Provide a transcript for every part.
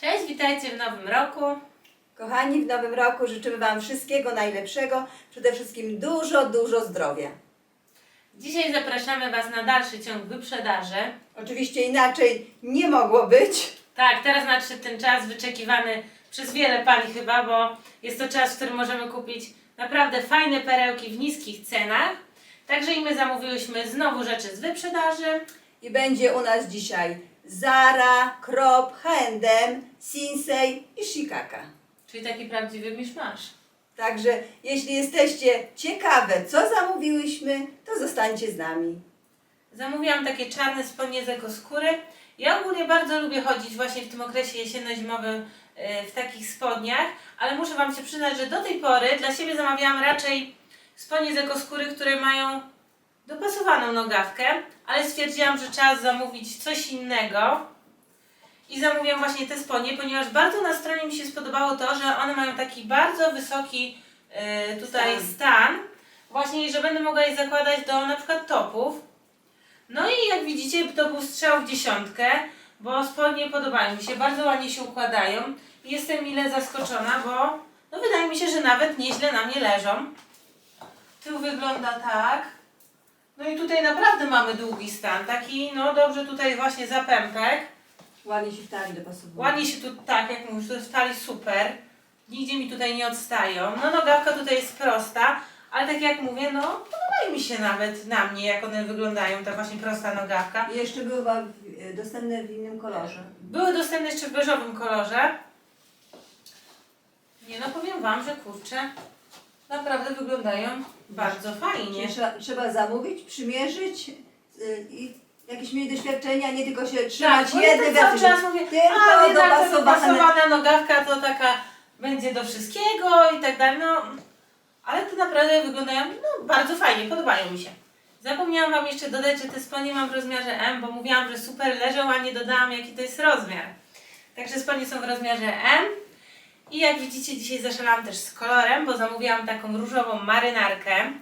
Cześć, witajcie w nowym roku. Kochani, w nowym roku życzymy Wam wszystkiego najlepszego, przede wszystkim dużo, dużo zdrowia. Dzisiaj zapraszamy Was na dalszy ciąg wyprzedaży. Oczywiście inaczej nie mogło być. Tak, teraz nadszedł ten czas wyczekiwany przez wiele Pani chyba, bo jest to czas, w którym możemy kupić naprawdę fajne perełki w niskich cenach. Także i my zamówiłyśmy znowu rzeczy z wyprzedaży. I będzie u nas dzisiaj Zara, Krop, H&M, Sinsei i Shikaka. Czyli taki prawdziwy miszmasz. Także jeśli jesteście ciekawe, co zamówiłyśmy, to zostańcie z nami. Zamówiłam takie czarne spodnie z ekoskóry. Ja ogólnie bardzo lubię chodzić właśnie w tym okresie jesienno-zimowym e, w takich spodniach, ale muszę Wam się przyznać, że do tej pory dla siebie zamawiałam raczej spodnie z ekoskóry, które mają dopasowaną nogawkę, ale stwierdziłam, że czas zamówić coś innego. I zamówiłam właśnie te spodnie, ponieważ bardzo na stronie mi się spodobało to, że one mają taki bardzo wysoki e, tutaj Stan. stan. Właśnie, że będę mogła je zakładać do na przykład topów. No i jak widzicie, to był strzał w dziesiątkę, bo spodnie podobają mi się, bardzo ładnie się układają. Jestem mile zaskoczona, bo no wydaje mi się, że nawet nieźle na mnie leżą. Tył wygląda tak. No i tutaj naprawdę mamy długi stan, taki no dobrze tutaj właśnie zapępek. Ładnie się w talii dopasowuje. Ładnie się tu, tak jak mówisz, to jest w talii super. Nigdzie mi tutaj nie odstają. No nogawka tutaj jest prosta, ale tak jak mówię, no podobają mi się nawet na mnie, jak one wyglądają, ta właśnie prosta nogawka. I jeszcze były dostępne w innym kolorze. Były dostępne jeszcze w beżowym kolorze. Nie no, powiem Wam, że kurczę, naprawdę wyglądają bardzo fajnie. Czyli Trzeba, trzeba zamówić, przymierzyć y, i jakieś mieć doświadczenia, nie tylko się trzymać Tak, bo ja jednej tak cały wersji, czas mówię, tylko a jednak ta dopasowane. dopasowana nogawka to taka będzie do wszystkiego i tak dalej, no ale to naprawdę wyglądają no, bardzo fajnie, podobają mi się. Zapomniałam Wam jeszcze dodać, że te spodnie mam w rozmiarze M, bo mówiłam, że super leżą, a nie dodałam jaki to jest rozmiar. Także spodnie są w rozmiarze M. I jak widzicie, dzisiaj zaszalałam też z kolorem, bo zamówiłam taką różową marynarkę.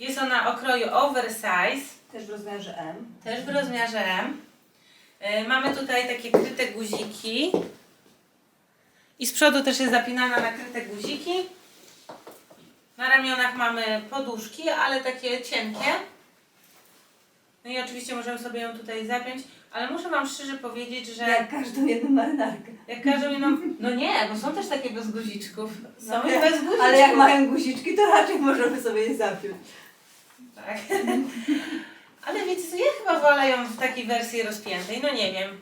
Jest ona o kroju oversize. Też w rozmiarze M. Też w rozmiarze M. Y, Mamy tutaj takie kryte guziki. I z przodu też jest zapinana na kryte guziki. Na ramionach mamy poduszki, ale takie cienkie. No i oczywiście możemy sobie ją tutaj zapiąć, ale muszę Wam szczerze powiedzieć, że Jak każdą jedną marynarkę. jak każą jedną... No nie, bo są też takie bez guziczków. Są No, i bez guziczków. Ale jak mają guziczki, to raczej możemy sobie je zapiąć. Tak. Ale wiecie co, ja chyba wolę ją w takiej wersji rozpiętej, no nie wiem.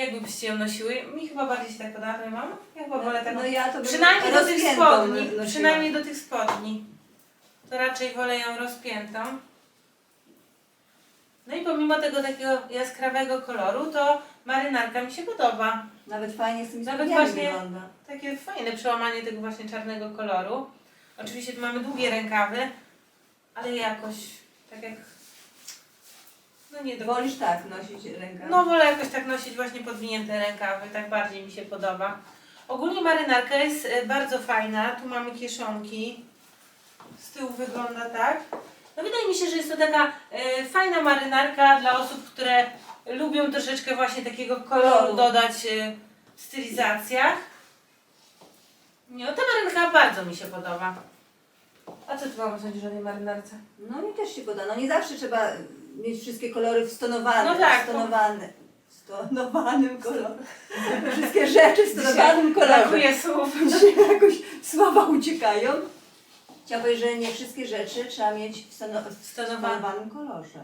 Jak wy byście ją nosiły? Mi chyba bardziej się tak podoba, to mam? Ja chyba wolę taką... No ja to przynajmniej do tych spodni, przynajmniej do tych spodni. To raczej wolę ją rozpiętą. No i pomimo tego takiego jaskrawego koloru, to marynarka mi się podoba. Nawet fajnie z tymi Nawet właśnie- wygląda. Takie fajne przełamanie tego właśnie czarnego koloru. Oczywiście tu mamy długie rękawy, ale jakoś tak jak... No nie do Wolisz tak nosić rękę? No wolę jakoś tak nosić właśnie podwinięte rękawy, tak bardziej mi się podoba. Ogólnie marynarka jest e, bardzo fajna, tu mamy kieszonki, z tyłu wygląda tak. No wydaje mi się, że jest to taka e, fajna marynarka dla osób, które lubią troszeczkę właśnie takiego koloru Koloru. dodać e, w stylizacjach. Nie, no ta marynarka bardzo mi się podoba. A co ty mam sądzisz o tej marynarce? No mi też się podoba. No nie zawsze trzeba mieć wszystkie kolory wstonowane. No tak, Stonowane. Stonowanym kolorem. Wszystkie rzeczy w stonowanym kolorze. Brakuje słów. Dzisiaj jakoś słowa uciekają. Powiedzieć, że nie wszystkie rzeczy trzeba mieć w, stono, w stonowanym kolorze.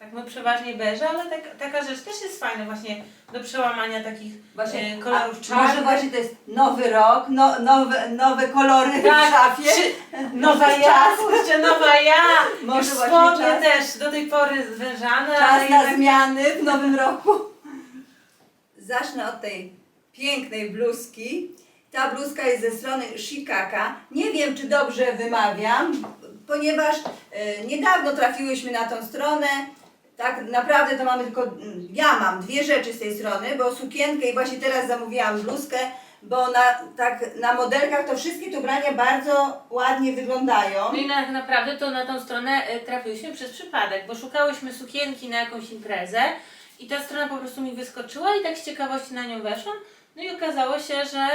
Tak, no przeważnie beże, ale tak, taka rzecz też jest fajna właśnie do przełamania takich Właśnie, e, kolorów a czarnych. Może właśnie to jest nowy rok, no, nowe, nowe kolory w tak, szafie. czy, nowa ja, kurczę, nowa ja. Może Już właśnie spodnie czas. też do tej pory zwężane, ale Czas na jednak... zmiany w nowym roku. Zacznę od tej pięknej bluzki. Ta bluzka jest ze strony Shikaka. Nie wiem, czy dobrze wymawiam, ponieważ e, niedawno trafiłyśmy na tą stronę. Tak naprawdę to mamy tylko, ja mam dwie rzeczy z tej strony, bo sukienkę i właśnie teraz zamówiłam bluzkę. bo na, tak, na modelkach to wszystkie te ubrania bardzo ładnie wyglądają. No i tak naprawdę to na tą stronę e, trafiłyśmy przez przypadek, bo szukałyśmy sukienki na jakąś imprezę i ta strona po prostu mi wyskoczyła i tak z ciekawości na nią weszłam. No i okazało się, że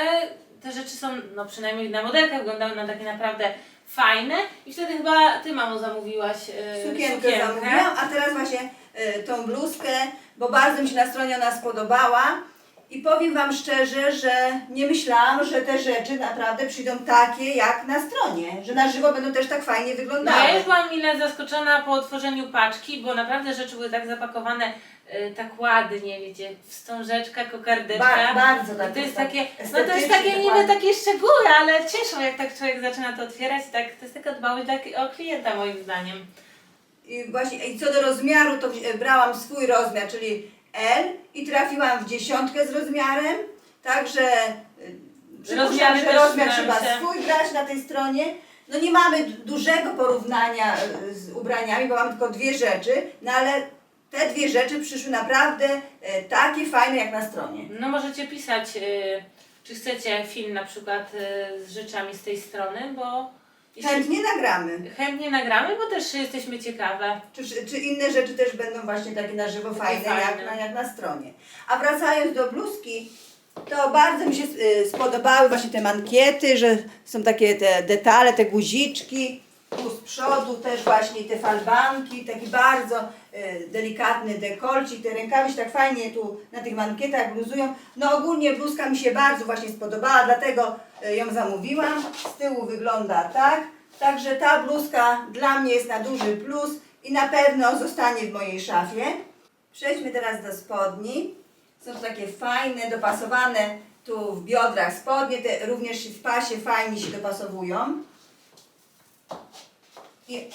te rzeczy są, no przynajmniej na modelkach wyglądały na takie naprawdę fajne i wtedy chyba Ty, mamo, zamówiłaś e, Sukienkę zamówiłam, a teraz właśnie e, tą bluzkę, bo bardzo mi się na stronie ona spodobała. I powiem Wam szczerze, że nie myślałam, że te rzeczy naprawdę przyjdą takie jak na stronie, że na żywo będą też tak fajnie wyglądały. ja już byłam mile zaskoczona po otworzeniu paczki, bo naprawdę rzeczy były tak zapakowane e, tak ładnie, wiecie, wstążeczka, kokardeczka. Ba- bardzo tak I to jest tak takie, no to estetycznie, jest takie niby dokładnie. takie szczegóły, ale cieszą jak tak człowiek zaczyna to otwierać, tak, to jest taka dbałość dla, o klienta moim zdaniem. I właśnie i co do rozmiaru, to wzi- brałam swój rozmiar, czyli L i trafiłam w dziesiątkę z rozmiarem, także y, przypuszczam, Rozmiary że też rozmiar trzeba się- swój brać na tej stronie. No nie mamy d- dużego porównania y, z ubraniami, bo mamy tylko dwie rzeczy, no ale te dwie rzeczy przyszły naprawdę y, takie fajne jak na stronie. No możecie pisać, y, czy chcecie film na przykład y, z rzeczami z tej strony, bo Chętnie nagramy. chętnie nagramy, bo też jesteśmy ciekawe. Czy, czy, inne rzeczy też będą właśnie takie na żywo fajne, fajne. Jak, na, jak na stronie. A wracając do bluzki, to bardzo mi się y, spodobały właśnie te mankiety, że są takie te detale, te guziczki. Tu z przodu też właśnie te falbanki, taki bardzo delikatny dekolcik, te rękawy się tak fajnie tu na tych mankietach bluzują. No ogólnie bluzka mi się bardzo właśnie spodobała, dlatego y, ją zamówiłam. Z tyłu wygląda tak. Także ta bluzka dla mnie jest na duży plus i na pewno zostanie w mojej szafie. Przejdźmy teraz do spodni. Są to takie fajne, dopasowane tu w biodrach spodnie, te również w pasie fajnie się dopasowują. I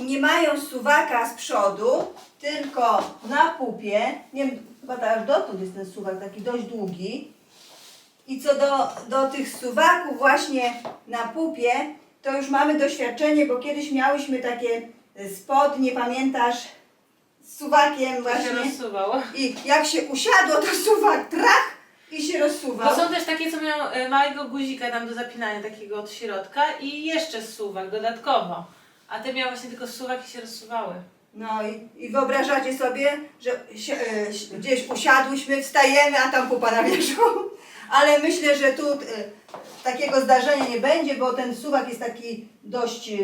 nie mają suwaka z przodu, tylko na pupie. Nie wiem, chyba to aż dotąd jest ten suwak taki dość długi. I co do, do tych suwaków właśnie na pupie, to już mamy doświadczenie, bo kiedyś miałyśmy takie e, spodnie, pamiętasz, z suwakiem To się właśnie. rozsuwało. I jak się usiadło, to suwak trach i się rozsuwał. Bo są też takie, co mają e, małego guzika tam do zapinania takiego od środka i jeszcze suwak dodatkowo. A te miały właśnie tylko suwak i się rozsuwały. No i, i wyobrażacie sobie, że się, e, gdzieś usiadłyśmy, wstajemy, a tam pupa na wierzchu. Ale myślę, że tu e, takiego zdarzenia nie będzie, bo ten suwak jest taki dość, e,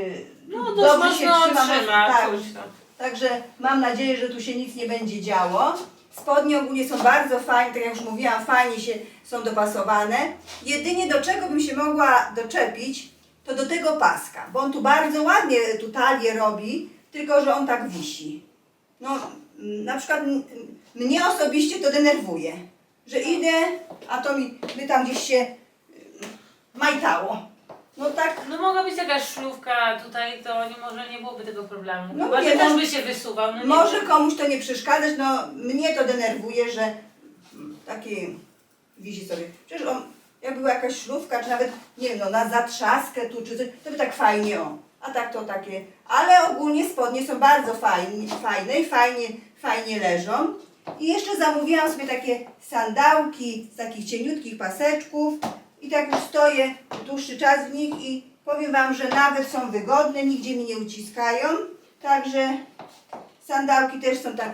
No dość dobrze się mocno trzyma. trzyma. tak, czuć to. Także mam nadzieję, że tu się nic nie będzie działo. Spodnie ogólnie są bardzo fajne, tak jak już mówiłam, fajnie się są dopasowane. Jedynie do czego bym się mogła doczepić, to do tego paska, bo on tu bardzo ładnie tu talię robi, tylko że on tak wisi. No, mm, na przykład mm, mnie osobiście to denerwuje, że idę, a to mi by tam gdzieś się mm, majtało. No tak No mogła być jakaś szlówka tutaj, to nie może nie byłoby tego problemu. No Chyba, że no- też by się wysuwał. No nie Może wiem. komuś to nie przeszkadzać, no mnie to denerwuje, że taki wisi sobie. Przecież on, jakby była jakaś szlówka, czy nawet, nie wiem, no na zatrzaskę tu, czy coś, to by tak fajnie o. A tak to takie, ale ogólnie spodnie są bardzo fajne, fajne i fajnie, fajnie leżą. I jeszcze zamówiłam sobie takie sandałki z takich cieniutkich paseczków i tak już stoję dłuższy czas w nich i powiem Wam, że nawet są wygodne, nigdzie mi nie uciskają. Także sandałki też są tak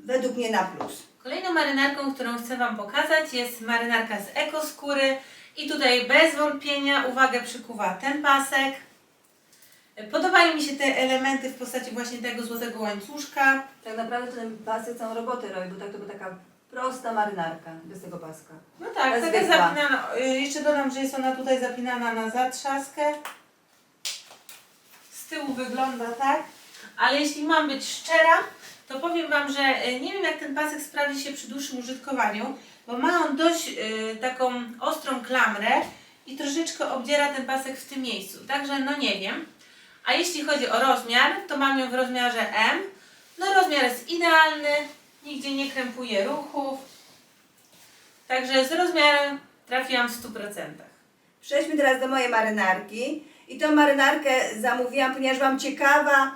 według mnie na plus. Kolejną marynarką, którą chcę Wam pokazać jest marynarka z ekoskóry i tutaj bez wątpienia uwagę przykuwa ten pasek. Podobają mi się te elementy w postaci właśnie tego złotego łańcuszka. Tak naprawdę ten pasek całą robotę robi, bo tak to była taka prosta marynarka bez tego paska. No tak, taka zwykła. zapinana. y, Jeszcze dodam, że jest ona tutaj zapinana na zatrzaskę. Z tyłu wygląda tak. Ale jeśli mam być szczera, to powiem Wam, że y, nie wiem jak ten pasek sprawdzi się przy dłuższym użytkowaniu, bo ma on dość y, taką ostrą klamrę i troszeczkę obdziera ten pasek w tym miejscu. Także no nie wiem. A jeśli chodzi o rozmiar, to mam ją w rozmiarze M. No rozmiar jest idealny, nigdzie nie krępuje ruchów. Także z rozmiarem trafiłam w 100%. Przejdźmy teraz do mojej marynarki. I tą marynarkę zamówiłam, ponieważ byłam ciekawa,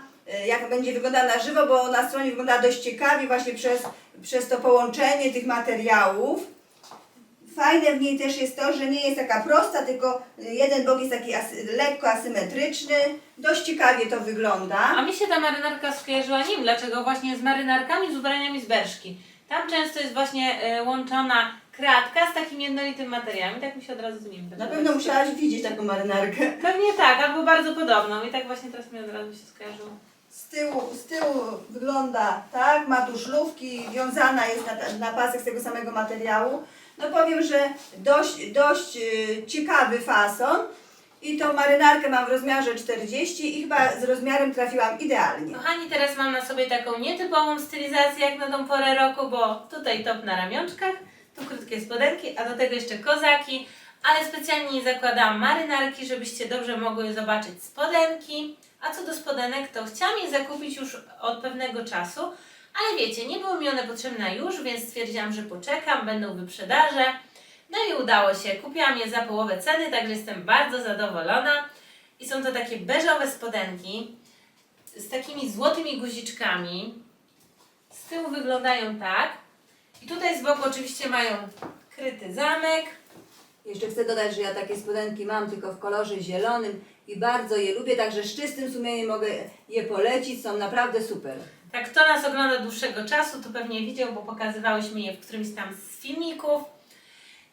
jak będzie wyglądała na żywo, bo na stronie wygląda dość ciekawie właśnie przez, przez to połączenie tych materiałów. Fajne w niej też jest to, że nie jest taka prosta, tylko jeden bok jest taki asy, lekko asymetryczny. Dość ciekawie to wygląda. A mi się ta marynarka skojarzyła, nie wiem dlaczego, właśnie z marynarkami z ubraniami z berszki. Tam często jest właśnie e, łączona kratka z takim jednolitym materiałem. I tak mi się od razu z nim Na pewno musiałaś widzieć taką marynarkę. Pewnie tak, albo bardzo podobną. I tak właśnie teraz mi od razu się skojarzyło. Z tyłu, z tyłu wygląda tak, ma tu szlówki, wiązana jest na, na pasek z tego samego materiału. No powiem, że dość, dość y, ciekawy fason. I tą marynarkę mam w rozmiarze 40 i chyba z rozmiarem trafiłam idealnie. Kochani, teraz mam na sobie taką nietypową stylizację jak na tą porę roku, bo tutaj top na ramionczkach, tu krótkie spodenki, a do tego jeszcze kozaki, ale specjalnie nie zakładałam marynarki, żebyście dobrze mogły zobaczyć spodenki. A co do spodenek, to chciałam je zakupić już od pewnego czasu, ale wiecie, nie były mi one potrzebne już, więc stwierdziłam, że poczekam, będą wyprzedaże. No i udało się, kupiłam je za połowę ceny, także jestem bardzo zadowolona. I są to takie beżowe spodenki, z takimi złotymi guziczkami. Z tyłu wyglądają tak. I tutaj z boku oczywiście mają kryty zamek. Jeszcze chcę dodać, że ja takie spodenki mam tylko w kolorze zielonym i bardzo je lubię, także z czystym sumieniem mogę je polecić, są naprawdę super. Tak, kto nas ogląda dłuższego czasu, to pewnie widział, bo pokazywałyśmy je w którymś tam z filmików.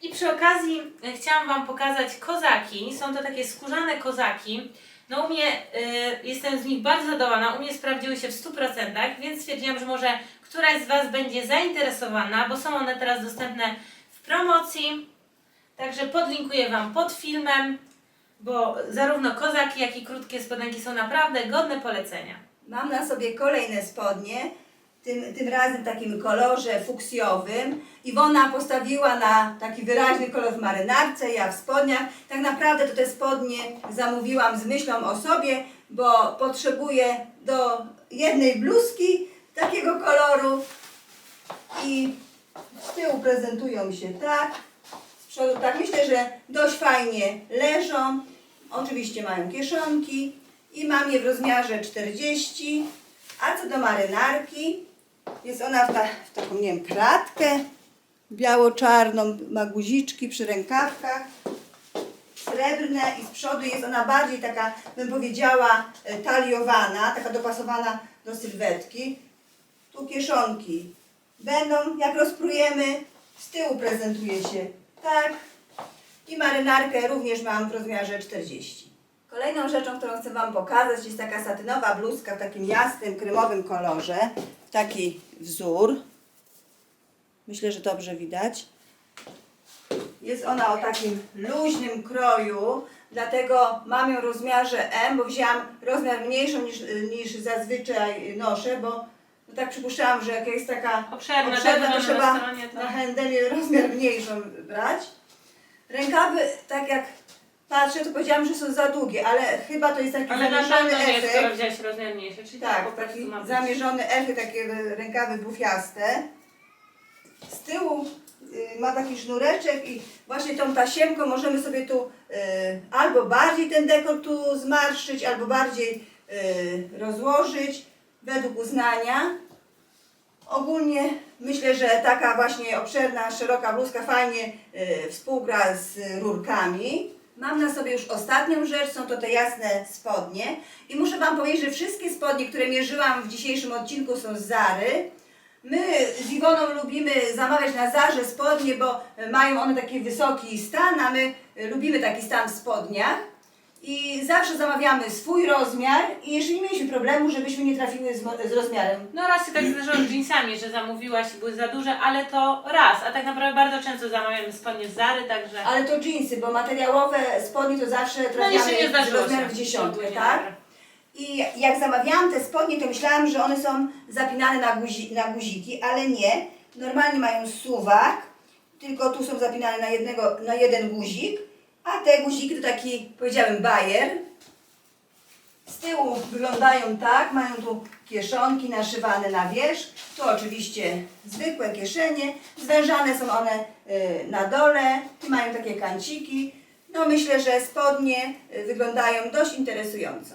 I przy okazji e, chciałam Wam pokazać kozaki. Są to takie skórzane kozaki. No u mnie, y, jestem z nich bardzo zadowolona, u mnie sprawdziły się w 100%, więc stwierdziłam, że może któraś z Was będzie zainteresowana, bo są one teraz dostępne w promocji. Także podlinkuję Wam pod filmem, bo zarówno kozaki, jak i krótkie spodenki są naprawdę godne polecenia. Mam na sobie kolejne spodnie, tym, tym razem w takim kolorze fuksjowym. Iwona postawiła na taki wyraźny kolor w marynarce, ja w spodniach. Tak naprawdę to te spodnie zamówiłam z myślą o sobie, bo potrzebuję do jednej bluzki takiego koloru i z tyłu prezentują się tak, z przodu tak. Myślę, że dość fajnie leżą. Oczywiście mają kieszonki i mam je w rozmiarze 40. A co do marynarki, jest ona w, ta, w taką, nie wiem, kratkę biało-czarną, ma guziczki przy rękawkach, srebrne i z przodu jest ona bardziej taka, bym powiedziała, e, taliowana, taka dopasowana do sylwetki. Tu kieszonki będą, jak rozprujemy, z tyłu prezentuje się tak. I marynarkę również mam w rozmiarze 40. Kolejną rzeczą, którą chcę Wam pokazać, jest taka satynowa bluzka w takim jasnym, kremowym kolorze. Taki wzór. Myślę, że dobrze widać. Jest ona o takim luźnym kroju, dlatego mam ją w rozmiarze M, bo wzięłam rozmiar mniejszą niż, niż zazwyczaj noszę, bo no tak przypuszczałam, że jak jest taka Obszerna, obszerna tak, to na trzeba to- na handeli rozmiar mniejszą brać. Rękawy, tak jak patrzę, to powiedziałam, że są za długie, ale chyba to jest taki Ale na zamierzony skoro efekt. wziąłeś rozmiar mniejszy, czyli tak, Tak, po prostu taki zamierzony efekt, takie rękawy bufiaste. Z tyłu y, ma taki sznureczek i właśnie tą tasiemką możemy sobie tu y, albo bardziej ten dekor tu zmarszczyć, albo bardziej y, rozłożyć według uznania. Ogólnie myślę, że taka właśnie obszerna, szeroka bluzka fajnie y, współgra z rurkami. Mam na sobie już ostatnią rzecz, są to te jasne spodnie. I muszę Wam powiedzieć, że wszystkie spodnie, które mierzyłam w dzisiejszym odcinku są z Zary. My z Iwoną lubimy zamawiać na Zarze spodnie, bo mają one taki wysoki stan, a my lubimy taki stan w spodniach. I zawsze zamawiamy swój rozmiar i jeszcze nie mieliśmy problemu, żebyśmy nie trafiły z, mo- z rozmiarem. No raz się tak zdarzyło z jeansami, że zamówiłaś i były za duże, ale to raz, a tak naprawdę bardzo często zamawiamy spodnie z Zary, także... Ale to jeansy, bo materiałowe spodnie to zawsze No trafiamy jeszcze nie z zdarzyło rozmiarem w dziesiątkę, tak? I jak zamawiałam te spodnie, to myślałam, że one są zapinane na, guzi, na guziki, ale nie. Normalnie mają suwak, tylko tu są zapinane na, jednego, na jeden guzik, a te guziki to taki, powiedziałem, bajer. Z tyłu wyglądają tak, mają tu kieszonki naszywane na wierzch, tu oczywiście zwykłe kieszenie, zwężane są one y, na dole, tu mają takie kanciki. No myślę, że spodnie y, wyglądają dość interesująco.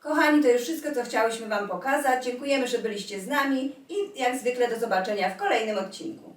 Kochani, to już wszystko, co chciałyśmy Wam pokazać. Dziękujemy, że byliście z nami i jak zwykle do zobaczenia w kolejnym odcinku.